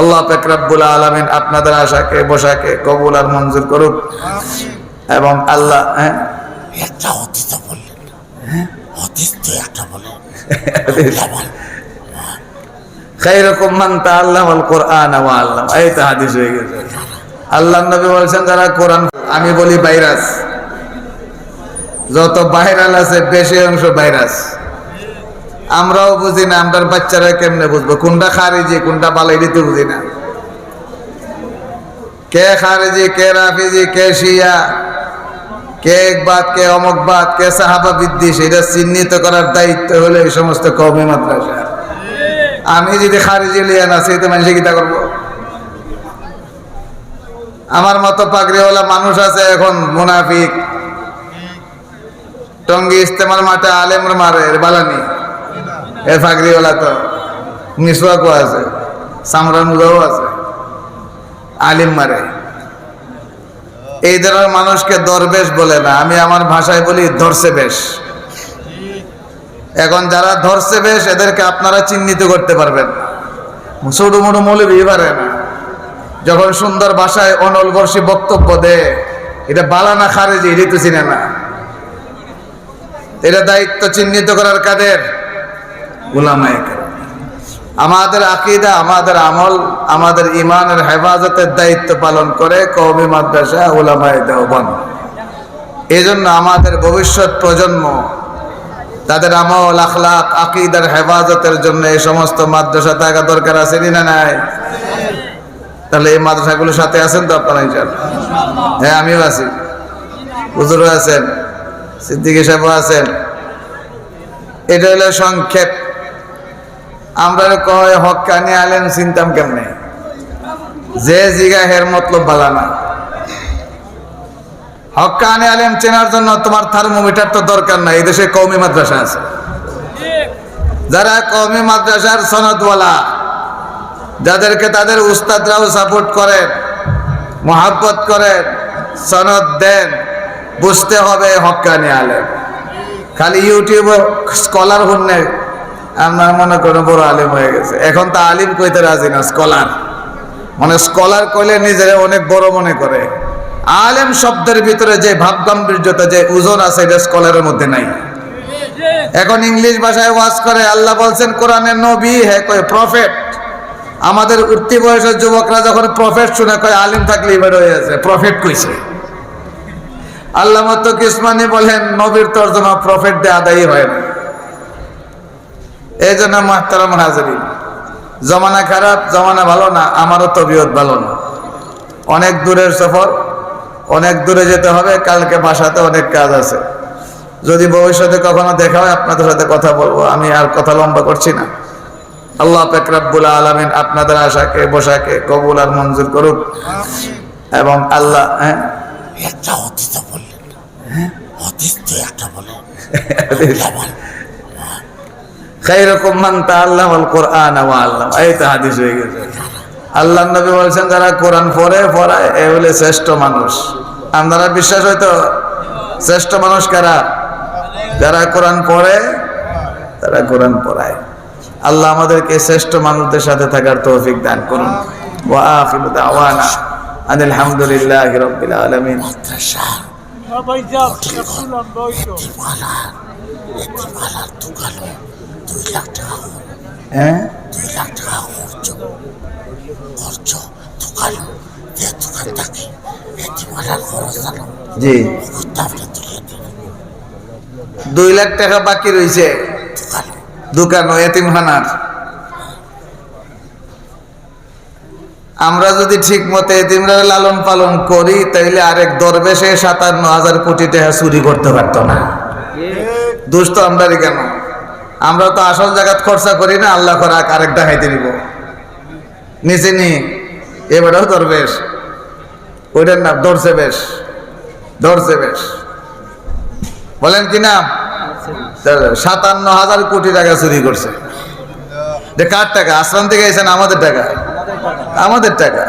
আল্লাহ পেকরাবুল আলমিন আপনাদের আশাকে বসাকে কবুল আর মঞ্জুর করুক। এবং আল্লাহ হ্যাঁ? একটা অতীত বললেন অতীত তো একটা বলেন। খাইরকম মান তাআল্লামাল কোরআন ওয়া আল্লাম। এই তো হাদিস হয়ে গেছে। আল্লাহ নবী বলছেন যারা কোরআন আমি বলি ভাইরাস। যত ভাইরাল আছে বেশি অংশ ভাইরাস। আমরাও বুঝি না, আমরার বাচ্চারা কেমনে বুঝব? কোনটা খারিজি, কোনটা বালাই দিতে বুঝি না। কে খারিজি, কে রাফিজি, কে শিয়া, কে একবাদ, কে অমকবাদ, কে সাহাবা বিদ্বেষ, এটা চিহ্নিত করার দায়িত্ব হলো এই সমস্ত কৌমি মাদ্রাসা। আমি যদি খারিজি লিয়া না, সেই তো মানুষে গীতা করব? আমার মতো পাগড়িওয়ালা মানুষ আছে এখন, মুনাফিক। টঙ্গি ইস্তেমার মাঠে আলেমর মারে বালানি। এর ফাগরিওয়ালা তো, মিসওয়াকও আছে, সামরান মুজাও আছে, আলিম মারে। এই ধরনের মানুষকে দরবেশ বলে না, আমি আমার ভাষায় বলি ধরছে বেশ। এখন যারা ধরছে বেশ, এদেরকে আপনারা চিহ্নিত করতে পারবেন ছোট মোটো মৌলবি পারে না। যখন সুন্দর ভাষায় অনলবর্ষী বক্তব্য দেয়, এটা বালানা খারেজি, এটা তো চিনে না। এটা দায়িত্ব চিহ্নিত করার কাদের? উলামায়ে আমাদের আকিদা, আমাদের আমল, আমাদের ইমানের হেফাজতের দায়িত্ব পালন করে কওমি মাদ্রাসা উলামায়ে দেওবন্দ। এই জন্য আমাদের ভবিষ্যৎ প্রজন্ম তাদের আমল, আখলাক, আকিদার হেফাজতের জন্য এই সমস্ত মাদ্রাসা থাকা দরকার আছে না নাই? তাহলে এই মাদ্রাসাগুলোর সাথে আছেন তো আপনারা হ্যাঁ আমিও আছি। হুজুরও আছেন, সিদ্দিকী সাহেবও আছেন। এটা হলো সংক্ষেপ আমরা কয়, হকানি আলেম চিনতাম কেমনে? যে জিগা হের মতলব বালানা হকানি আলেম চেনার জন্য তোমার থার্মোমিটার তো দরকার নাই, এই দেশে কৌমি মাদ্রাসা আছে। যারা কৌমি মাদ্রাসার সনদওয়ালা, যাদেরকে তাদের উস্তাদরাও সাপোর্ট করেন, মহাব্বত করেন, সনদ দেন, বুঝতে হবে হকানি আলেম। খালি ইউটিউবে স্কলার হন্যে আপনার মনে করেন বড় আলিম হয়ে গেছে। এখন তো আলিম কইতে রাজি না, স্কলার। মানে স্কলার কইলে নিজের অনেক বড় মনে করে। আলেম শব্দের ভিতরে যে ভাব গাম্ভীর্যতা যে ওজন আছে, এটা স্কলারের মধ্যে নাই। এখন ইংলিশ ভাষায় ওয়াজ করে, আল্লাহ বলছেন কোরআনের নবী হ্যাঁ কয় প্রফেট। আমাদের উঠতি বয়সের যুবকরা যখন প্রফেট শুনে কয়, আলিম থাকলে এবার হয়ে আছে প্রফেট কইছে। আল্লাহ মতো কিসমানি বলেন, নবীর তর্জমা প্রফেট দিয়ে আদায় হয় না। এই জন্য মাহতারাম হাজারি জমানা খারাপ জমানা ভালো না আমারও তবিয়ত ভালো না। অনেক দূরের সফর অনেক দূরে যেতে হবে কালকে বাসাতে অনেক কাজ আছে। যদি ভবিষ্যতে কখনো দেখা হয় আপনাদের সাথে কথা বলব আমি আর কথা লম্বা করছি না। আল্লাহ পেকরাবুল আলমিন আপনাদের আশাকে বসাকে কবুল আর মঞ্জুর করুক। এবং আল্লাহ হ্যাঁ? একটা অতীত বললেন। অতীত তো একটা বলেন। খাইরকম মান তাআল্লামাল কোরআন ওয়া আল্লাম। এই তো হাদিস হয়ে গেছে। আল্লাহ নবী বলছেন যারা কোরআন পড়ে পড়ায় এ হলে শ্রেষ্ঠ মানুষ। আপনারা বিশ্বাস হয়তো শ্রেষ্ঠ মানুষ কারা? যারা কোরআন পড়ে তারা কোরআন পড়ায়। আল্লাহ আমাদেরকে শ্রেষ্ঠ মানুষদের সাথে থাকার তৌফিক দান করুন। ওয়া আখিরু দাওয়ানা আনিল হামদুলিল্লাহি রাব্বিল আলামিন। মাদ্রাসা দুই লাখ টাকা হ্যাঁ দুই লাখ টাকা খরচ খরচ দোকানও যে দোকান থাকে এতিমালার খরচ জানো জি। আপনি তুলে দিন দুই লাখ টাকা বাকি রয়েছে দোকান ও এতিমখানার। আমরা যদি ঠিক মতো এতিমরা লালন পালন করি তাইলে আরেক দরবেশে সাতান্ন হাজার কোটি টাকা চুরি করতে পারতো না। দুষ্ট আমরা কেন? আমরা তো আসল জায়গাত খরচা করি না, আল্লাহ করা আরেকটা দেখাইতে নিব। নিচে নি, এবারেও দরবেশ ওইটার নাম ধরছে বেশ ধরছে বেশ। বলেন কি নাম? সাতান্ন হাজার কোটি টাকা চুরি করছে। যে কার টাকা? আসলাম থেকে এসেন আমাদের টাকা। আমাদের টাকা।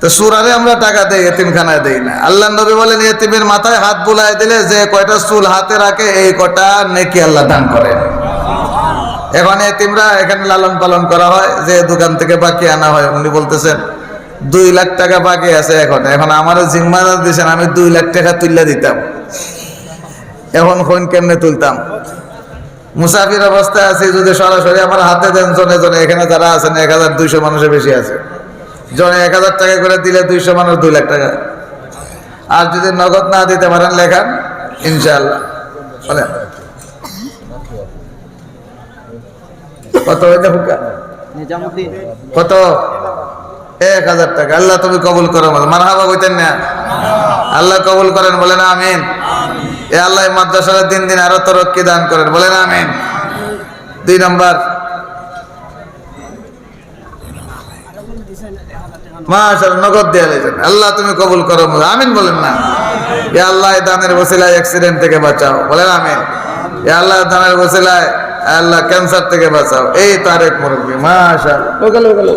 তো সুরারে আমরা টাকা দেই, এতিমখানায় দেই না। আল্লাহ নবী বলেন, এতিমের মাথায় হাত বুলাই দিলে যে কয়টা চুল হাতে রাখে, এই কটা নেকি আল্লাহ দান করে এখন এতিমরা এখানে লালন পালন করা হয়, যে দোকান থেকে বাকি আনা হয়। উনি বলতেছেন, দুই লাখ টাকা বাকি আছে এখন। এখন আমারও জিম্মাদার দিয়েছেন আমি দুই লাখ টাকা তুললে দিতাম। এখন কোন কেমনে তুলতাম? মুসাফির অবস্থায় আছি, যদি সরাসরি আমার হাতে দেন, জনে জনে। এখানে যারা আছেন, এক হাজার দুইশো মানুষের বেশি আছে। জনে এক হাজার টাকা করে দিলে দুইশো মানুষ দুই লাখ টাকা। আর যদি নগদ না দিতে পারেন, লেখান ইনশাল্লাহ কত হইতে হুকা? কত? এক হাজার টাকা। আল্লাহ তুমি কবুল করো মান হাবা কইতেন না? আল্লাহ কবুল করেন বলেন আমিন। এ আল্লাহ মাদ্রাসার দিন দিন আরও তরক্কি দান করেন বলেন আমিন। দুই নম্বর। মাশাল নগদ দেয়া লেগেছেন আল্লাহ তুমি কবুল করো আমিন বলেন না। এ আল্লাহ দানের বসিলায় অ্যাক্সিডেন্ট থেকে বাঁচাও বলেন আমিন। এ আল্লাহ দানের বসিলায় আল্লাহ ক্যান্সার থেকে বাঁচাও। এই তারেক মুরব্বী মাশাল লোকাল লোকাল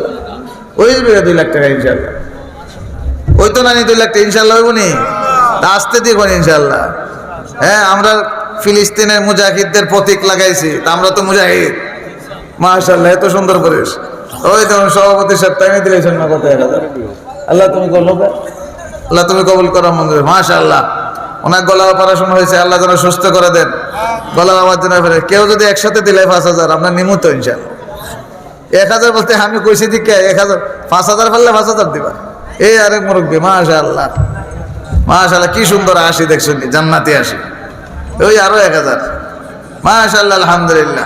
ওই বিঘা দুই লাখ টাকা ইনশাল্লাহ ওই তো নানি দুই লাখ টাকা ইনশাল্লাহ হইব নি? তা আসতে দেখুন ইনশাল্লাহ হ্যাঁ আমরা ফিলিস্তিনের মুজাহিদদের প্রতীক লাগাইছি তা আমরা তো মুজাহিদ। মাশাল্লাহ এত সুন্দর পরিবেশ। ওই দেখুন সভাপতি সাহেব টাইমে দিলেছেন না কত এক হাজার? আল্লাহ তুমি করল আল্লাহ তুমি কবুল করো মন্দির মাশাল্লাহ ওনার গলা অপারেশন হয়েছে, আল্লাহ যেন সুস্থ করে দেন। গলা আমার জন্য কেউ যদি একসাথে দিলে পাঁচ হাজার, আপনার নিমুত ইনশাল এক হাজার বলতে আমি কইছি দিকে এক হাজার, পাঁচ হাজার ফেললে পাঁচ হাজার দিবা। এই আরেক মুরব্বী মাশা আল্লাহ মাশা আল্লাহ কি সুন্দর আসি দেখছেন জান্নাতি আসি ওই আরও এক হাজার। মাশা আল্লাহ আলহামদুলিল্লাহ।